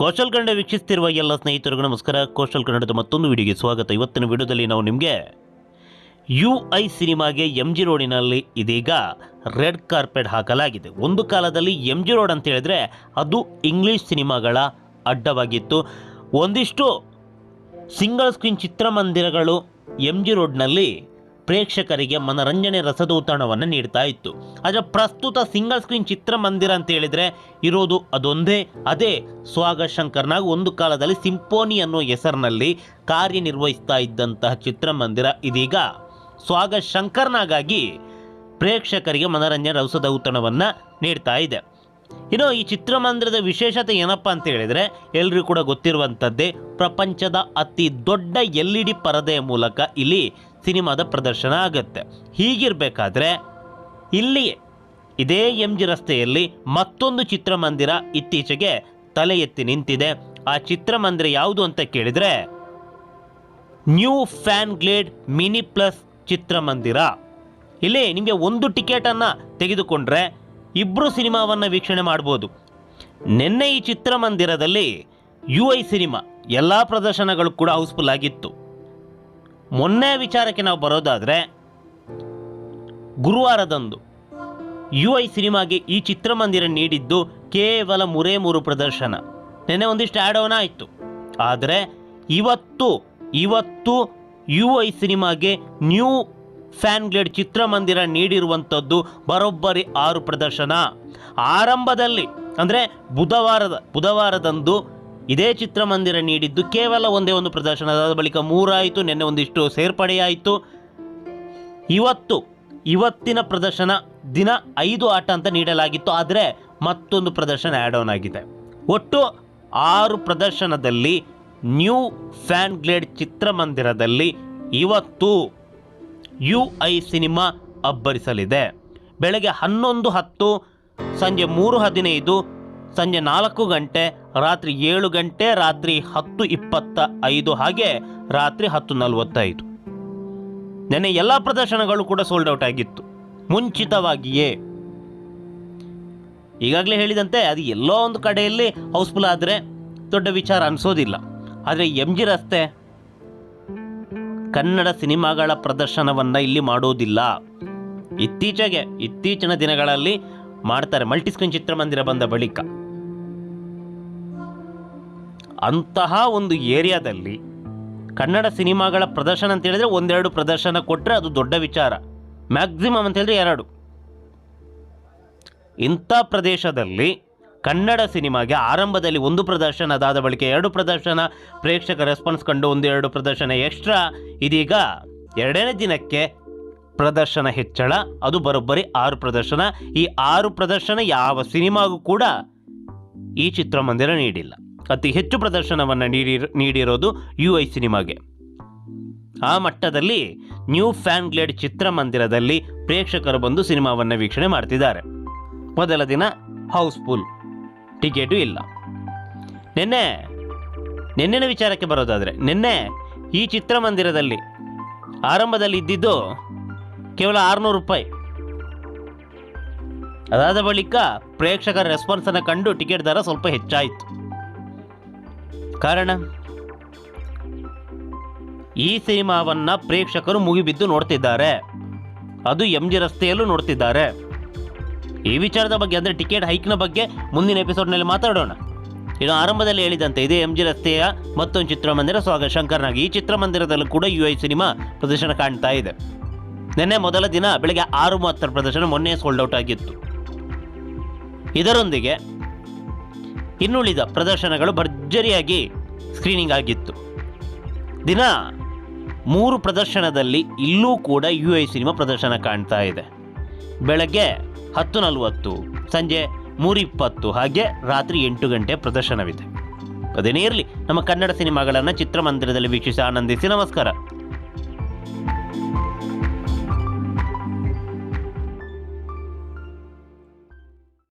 ಕೌಶಲ್ ಕನ್ನಡ ವೀಕ್ಷಿಸ್ತಿರುವ ಎಲ್ಲ ಸ್ನೇಹಿತರಿಗೂ ನಮಸ್ಕಾರ. ಕೌಶಲ್ ಕನ್ನಡದ ಮತ್ತೊಂದು ವಿಡಿಯೋಗೆ ಸ್ವಾಗತ. ಇವತ್ತಿನ ವಿಡಿಯೋದಲ್ಲಿ ನಾವು ನಿಮಗೆ ಯು ಐ ಸಿನಿಮಾಗೆ ಎಂ ಜಿ ರೋಡಿನಲ್ಲಿ ಇದೀಗ ರೆಡ್ ಕಾರ್ಪೆಟ್ ಹಾಕಲಾಗಿದೆ. ಒಂದು ಕಾಲದಲ್ಲಿ ಎಂ ಜಿ ರೋಡ್ ಅಂತ ಹೇಳಿದ್ರೆ ಅದು ಇಂಗ್ಲಿಷ್ ಸಿನಿಮಾಗಳ ಅಡ್ಡವಾಗಿತ್ತು. ಒಂದಿಷ್ಟು ಸಿಂಗಲ್ ಸ್ಕ್ರೀನ್ ಚಿತ್ರಮಂದಿರಗಳು ಎಂ ಜಿ ರೋಡ್ನಲ್ಲಿ ಪ್ರೇಕ್ಷಕರಿಗೆ ಮನರಂಜನೆ ರಸದೌತಣವನ್ನು ನೀಡ್ತಾ ಇತ್ತು. ಆದರೆ ಪ್ರಸ್ತುತ ಸಿಂಗಲ್ ಸ್ಕ್ರೀನ್ ಚಿತ್ರಮಂದಿರ ಅಂತ ಹೇಳಿದರೆ ಇರೋದು ಅದೊಂದೇ. ಅದೇ ಸ್ವಾಗ ಶಂಕರ್ನಾಗ್ ಒಂದು ಕಾಲದಲ್ಲಿ ಸಿಂಪೋನಿ ಅನ್ನೋ ಹೆಸರಿನಲ್ಲಿ ಕಾರ್ಯನಿರ್ವಹಿಸ್ತಾ ಇದ್ದಂತಹ ಚಿತ್ರಮಂದಿರ ಇದೀಗ. ಸ್ವಾಗ ಶಂಕರ್ನಾಗಾಗಿ ಪ್ರೇಕ್ಷಕರಿಗೆ ಮನರಂಜನೆ ರಸದೌತಣವನ್ನು ನೀಡ್ತಾ ಇದೆ. ಇನ್ನು ಈ ಚಿತ್ರಮಂದಿರದ ವಿಶೇಷತೆ ಏನಪ್ಪ ಅಂತ ಹೇಳಿದರೆ, ಎಲ್ರಿಗೂ ಕೂಡ ಗೊತ್ತಿರುವಂಥದ್ದೇ ಪ್ರಪಂಚದ ಅತಿ ದೊಡ್ಡ ಎಲ್ ಇ ಡಿ ಪರದೆಯ ಮೂಲಕ ಇಲ್ಲಿ ಸಿನಿಮಾದ ಪ್ರದರ್ಶನ ಆಗುತ್ತೆ. ಹೀಗಿರಬೇಕಾದ್ರೆ ಇಲ್ಲಿ ಇದೇ ಎಂ ಜಿ ರಸ್ತೆಯಲ್ಲಿ ಮತ್ತೊಂದು ಚಿತ್ರಮಂದಿರ ಇತ್ತೀಚೆಗೆ ತಲೆ ಎತ್ತಿ ನಿಂತಿದೆ. ಆ ಚಿತ್ರಮಂದಿರ ಯಾವುದು ಅಂತ ಕೇಳಿದರೆ, new fan glade mini plus ಚಿತ್ರಮಂದಿರ. ಇಲ್ಲಿ ನಿಮಗೆ ಒಂದು ಟಿಕೆಟನ್ನು ತೆಗೆದುಕೊಂಡ್ರೆ ಇಬ್ಬರು ಸಿನಿಮಾವನ್ನು ವೀಕ್ಷಣೆ ಮಾಡ್ಬೋದು. ನಿನ್ನೆ ಈ ಚಿತ್ರಮಂದಿರದಲ್ಲಿ ಯು ಐ ಸಿನಿಮಾ ಎಲ್ಲ ಪ್ರದರ್ಶನಗಳು ಕೂಡ ಹೌಸ್ಫುಲ್ ಆಗಿತ್ತು. ಮೊನ್ನೆ ವಿಚಾರಕ್ಕೆ ನಾವು ಬರೋದಾದರೆ, ಗುರುವಾರದಂದು ಯು ಐ ಸಿನಿಮಾಗೆ ಈ ಚಿತ್ರಮಂದಿರ ನೀಡಿದ್ದು ಕೇವಲ ಮೂರೇ ಮೂರು ಪ್ರದರ್ಶನ. ನಿನ್ನೆ ಒಂದಿಷ್ಟು ಆ್ಯಡ್ ಆನ್ ಆಯಿತು. ಆದರೆ ಇವತ್ತು ಇವತ್ತು ಯು ಐ ಸಿನಿಮಾಗೆ ನ್ಯೂ ಫ್ಯಾನ್ ಗ್ಲೇಡ್ ಚಿತ್ರಮಂದಿರ ನೀಡಿರುವಂಥದ್ದು ಬರೋಬ್ಬರಿ ಆರು ಪ್ರದರ್ಶನ. ಆರಂಭದಲ್ಲಿ, ಅಂದರೆ ಬುಧವಾರದ, ಬುಧವಾರದಂದು ಇದೇ ಚಿತ್ರಮಂದಿರ ನೀಡಿದ್ದು ಕೇವಲ ಒಂದೇ ಒಂದು ಪ್ರದರ್ಶನ. ಅದಾದ ಬಳಿಕ ಮೂರಾಯಿತು, ನಿನ್ನೆ ಒಂದಿಷ್ಟು ಸೇರ್ಪಡೆಯಾಯಿತು. ಇವತ್ತು, ಇವತ್ತಿನ ಪ್ರದರ್ಶನ ದಿನ ಐದು ಆಟ ಅಂತ ನೀಡಲಾಗಿತ್ತು. ಆದರೆ ಮತ್ತೊಂದು ಪ್ರದರ್ಶನ ಆ್ಯಡ್ ಆನ್ ಆಗಿದೆ. ಒಟ್ಟು ಆರು ಪ್ರದರ್ಶನದಲ್ಲಿ ನ್ಯೂ ಫ್ಯಾನ್ ಗ್ಲೇಡ್ ಚಿತ್ರಮಂದಿರದಲ್ಲಿ ಇವತ್ತು ಯು ಐ ಸಿನಿಮಾ ಅಬ್ಬರಿಸಲಿದೆ. ಬೆಳಗ್ಗೆ ಹನ್ನೊಂದು ಹತ್ತು, ಸಂಜೆ ಮೂರು ಹದಿನೈದು, ಸಂಜೆ ನಾಲ್ಕು ಗಂಟೆ, ರಾತ್ರಿ ಏಳು ಗಂಟೆ, ರಾತ್ರಿ ಹತ್ತು ಇಪ್ಪತ್ತ ಐದು ಹಾಗೆ ರಾತ್ರಿ ಹತ್ತು ನಲವತ್ತೈದು. ನೆನ್ನೆ ಎಲ್ಲ ಪ್ರದರ್ಶನಗಳು ಕೂಡ ಸೋಲ್ಡ್ ಔಟ್ ಆಗಿತ್ತು. ಮುಂಚಿತವಾಗಿಯೇ. ಈಗಾಗಲೇ ಹೇಳಿದಂತೆ ಅದು ಎಲ್ಲೋ ಒಂದು ಕಡೆಯಲ್ಲಿ ಹೌಸ್ಫುಲ್ ಆದರೆ ದೊಡ್ಡ ವಿಚಾರ ಅನಿಸೋದಿಲ್ಲ. ಆದರೆ ಎಂ ಜಿ ರಸ್ತೆ ಕನ್ನಡ ಸಿನಿಮಾಗಳ ಪ್ರದರ್ಶನವನ್ನು ಇಲ್ಲಿ ಮಾಡೋದಿಲ್ಲ. ಇತ್ತೀಚೆಗೆ, ಇತ್ತೀಚಿನ ದಿನಗಳಲ್ಲಿ ಮಾಡ್ತಾರೆ ಮಲ್ಟಿಸ್ಕ್ರೀನ್ ಚಿತ್ರಮಂದಿರ ಬಂದ ಬಳಿಕ. ಅಂತಹ ಒಂದು ಏರಿಯಾದಲ್ಲಿ ಕನ್ನಡ ಸಿನಿಮಾಗಳ ಪ್ರದರ್ಶನ ಅಂತ ಹೇಳಿದ್ರೆ ಒಂದೆರಡು ಪ್ರದರ್ಶನ ಕೊಟ್ಟರೆ ಅದು ದೊಡ್ಡ ವಿಚಾರ. ಮ್ಯಾಕ್ಸಿಮಮ್ ಅಂತ ಹೇಳಿದ್ರೆ ಎರಡು. ಇಂಥ ಪ್ರದೇಶದಲ್ಲಿ ಕನ್ನಡ ಸಿನಿಮಾಗೆ ಆರಂಭದಲ್ಲಿ ಒಂದು ಪ್ರದರ್ಶನ ಅದಾದ ಬಳಿಕ ಎರಡು ಪ್ರದರ್ಶನ, ಪ್ರೇಕ್ಷಕ ರೆಸ್ಪಾನ್ಸ್ ಕಂಡು ಒಂದು ಎರಡು ಪ್ರದರ್ಶನ ಎಕ್ಸ್ಟ್ರಾ ಇದೀಗ ಎರಡನೇ ದಿನಕ್ಕೆ ಪ್ರದರ್ಶನ ಹೆಚ್ಚಳ, ಅದು ಬರೋಬ್ಬರಿ ಆರು ಪ್ರದರ್ಶನ. ಈ ಆರು ಪ್ರದರ್ಶನ ಯಾವ ಸಿನಿಮಾಗೂ ಕೂಡ ಈ ಚಿತ್ರಮಂದಿರ ನೀಡಿಲ್ಲ. ಅತಿ ಹೆಚ್ಚು ಪ್ರದರ್ಶನವನ್ನು ನೀಡಿ, ನೀಡಿರೋದು ಯು ಐ ಸಿನಿಮಾಗೆ. ಆ ಮಟ್ಟದಲ್ಲಿ ನ್ಯೂ ಫ್ಯಾನ್ ಗ್ಲೇಡ್ ಚಿತ್ರಮಂದಿರದಲ್ಲಿ ಪ್ರೇಕ್ಷಕರು ಬಂದು ಸಿನಿಮಾವನ್ನು ವೀಕ್ಷಣೆ ಮಾಡ್ತಿದ್ದಾರೆ. ಮೊದಲ ದಿನ ಹೌಸ್ಫುಲ್ ಟಿಕೆಟು ಇಲ್ಲ. ನಿನ್ನೆ, ನಿನ್ನೆನ ವಿಚಾರಕ್ಕೆ ಬರೋದಾದರೆ, ನಿನ್ನೆ ಈ ಚಿತ್ರಮಂದಿರದಲ್ಲಿ ಆರಂಭದಲ್ಲಿ ಇದ್ದಿದ್ದು ಕೇವಲ ಆರುನೂರು ರೂಪಾಯಿ. ಅದಾದ ಬಳಿಕ ಪ್ರೇಕ್ಷಕರ ರೆಸ್ಪಾನ್ಸನ್ನು ಕಂಡು ಟಿಕೆಟ್ ದರ ಸ್ವಲ್ಪ ಹೆಚ್ಚಾಯಿತು. ಕಾರಣ? ಈ ಸಿನಿಮಾವನ್ನು ಪ್ರೇಕ್ಷಕರು ಮುಗಿಬಿದ್ದು ನೋಡ್ತಿದ್ದಾರೆ. ಅದು ಎಂ ಜಿ ರಸ್ತೆಯಲ್ಲೂ ನೋಡ್ತಿದ್ದಾರೆ. ಈ ವಿಚಾರದ ಬಗ್ಗೆ ಅಂದರೆ ಟಿಕೆಟ್ ಹೈಕ್ನ ಬಗ್ಗೆ ಮುಂದಿನ ಎಪಿಸೋಡ್ನಲ್ಲಿ ಮಾತಾಡೋಣ. ಇನ್ನು ಆರಂಭದಲ್ಲಿ ಹೇಳಿದಂತೆ ಇದೇ ಎಂ ಜಿ ರಸ್ತೆಯ ಮತ್ತೊಂದು ಚಿತ್ರಮಂದಿರ. ಸ್ವಾಗತ. ಶಂಕರ್ನಾಗ್ ಈ ಚಿತ್ರಮಂದಿರದಲ್ಲೂ ಕೂಡ ಯು ಐ ಸಿನಿಮಾ ಪ್ರದರ್ಶನ ಕಾಣ್ತಾ ಇದೆ. ನಿನ್ನೆ ಮೊದಲ ದಿನ ಬೆಳಗ್ಗೆ ಆರು ಮೂವತ್ತರ ಪ್ರದರ್ಶನ ಮೊನ್ನೆ ಸೋಲ್ಡ್ ಔಟ್ ಆಗಿತ್ತು. ಇದರೊಂದಿಗೆ ಇನ್ನುಳಿದ ಪ್ರದರ್ಶನಗಳು ಭರ್ಜರಿಯಾಗಿ ಸ್ಕ್ರೀನಿಂಗ್ ಆಗಿತ್ತು. ದಿನ ಮೂರು ಪ್ರದರ್ಶನದಲ್ಲಿ ಇಲ್ಲೂ ಕೂಡ ಯು ಐ ಸಿನಿಮಾ ಪ್ರದರ್ಶನ ಕಾಣ್ತಾ ಇದೆ. ಬೆಳಗ್ಗೆ ಹತ್ತು ನಲವತ್ತು, ಸಂಜೆ ಮೂರು ಇಪ್ಪತ್ತು ಹಾಗೆ ರಾತ್ರಿ ಎಂಟು ಗಂಟೆ ಪ್ರದರ್ಶನವಿದೆ. ಅದೇನೇ ಇರಲಿ, ನಮ್ಮ ಕನ್ನಡ ಸಿನಿಮಾಗಳನ್ನು ಚಿತ್ರಮಂದಿರದಲ್ಲಿ ವೀಕ್ಷಿಸಿ ಆನಂದಿಸಿ ನಮಸ್ಕಾರ.